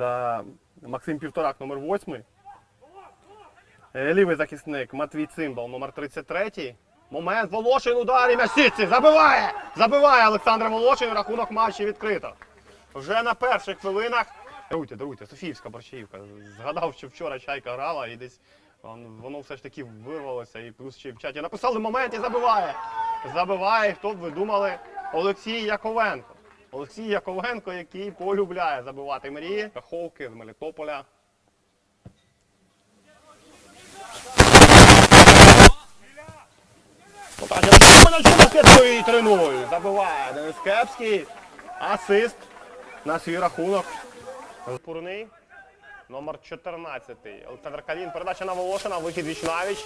та Максим Півторак, номер 8. Е, Лівий захисник Матвій Цимбал, номер 33. Момент Волошин удар і м'ясіці. Забиває! Забиває Олександр Волошин. Рахунок матчі відкрито. Вже на перших хвилинах. Даруйте, даруйте, Софіївська борщаївка. Згадав, що вчора чайка грала і десь вон- воно все ж таки вирвалося. І плюс ще в чаті написали момент і забиває. Забиває, хто б ви думали, Олексій Яковенко. Олексій Яковенко, який полюбляє забивати мрії. Каховки з Мелітополя. 3-0. Забиває Денис Кепський. Асист на свій рахунок. Пурний. Номер 14. Олександр Калін. Передача на Волошина. Вихід Вічнавіч.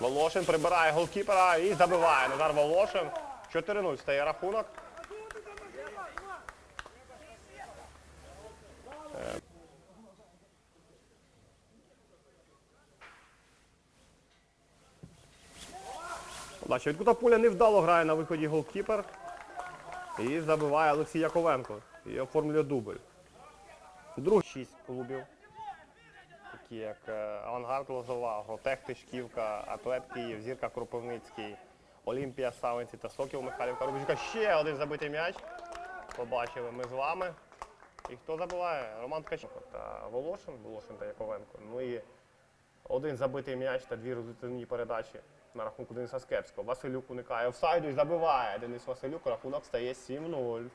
Волошин прибирає голкіпера і забиває. Назар Волошин. 4-0 стає рахунок. Подача від кута поля невдало грає на виході голкіпер. І забиває Олексій Яковенко. І оформлює дубль. Друг шість клубів. Такі як е, Авангард Лозова, Готех Тишківка, Атлет Київ, Зірка Кропивницький, Олімпія Савинці та Сокіл Михайлівка Рубіжка. Ще один забитий м'яч. Побачили ми з вами. І хто забиває? Роман Ткаченко та Волошин, Волошин та Яковенко. Ну і один забитий м'яч та дві результативні передачі на рахунку Дениса Скепського. Василюк уникає офсайду і забиває. Денис Василюк, рахунок стає 7-0.